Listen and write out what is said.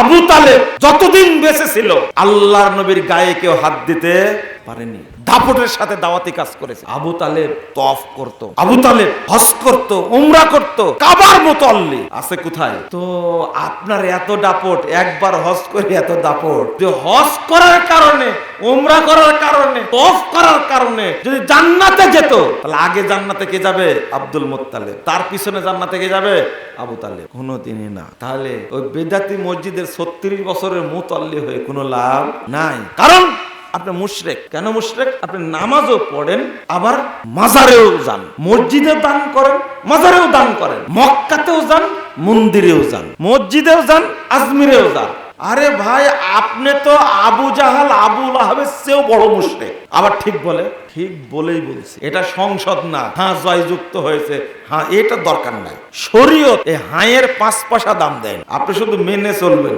আবু তালে যতদিন বেঁচে ছিল আল্লাহর নবীর গায়ে কেউ হাত দিতে পারেনি। দাপটের সাথে দাওয়াতি কাজ করেছে। আবু তালেব তফ করত। আবু তালেব হজ করত উমরা করত কাবার মতো অল্লি আছে কোথায়? তো আপনার এত দাপট একবার হজ করে এত দাপট। যে হজ করার কারণে উমরা করার কারণে তফ করার কারণে যদি জান্নাতে যেত তাহলে আগে জান্নাতে কে যাবে? আব্দুল মোত্তালেব। তার পিছনে জান্নাতে কে যাবে? আবু তালেব। কোনোদিনই না। তাহলে ওই বেদাতি মসজিদের ছত্রিশ বছরের মুতল্লি হয়ে কোনো লাভ নাই। কারণ আপনি মুশরেক। কেন মুশরেক? আপনি নামাজও পড়েন, আবার মাজারেও যান। মসজিদে দান করেন, মাজারেও দান করেন। মক্কাতেও যান, মন্দিরেও যান। মসজিদেও যান, আজমিরেও যান। আরে ভাই, আপনি তো আবু জাহাল, আবু লাহাবের চেয়েও বড় মুশরেক। আবার ঠিক বলে, ঠিক বলেই বলছি, এটা সংসদ না। হ্যাঁ জয়যুক্ত হয়েছে হ্যাঁ এটা দরকার নাই। শরীয়ত এই হাঁয়ের পাঁচ পয়সা দাম দেন। আপনি শুধু মেনে চলবেন।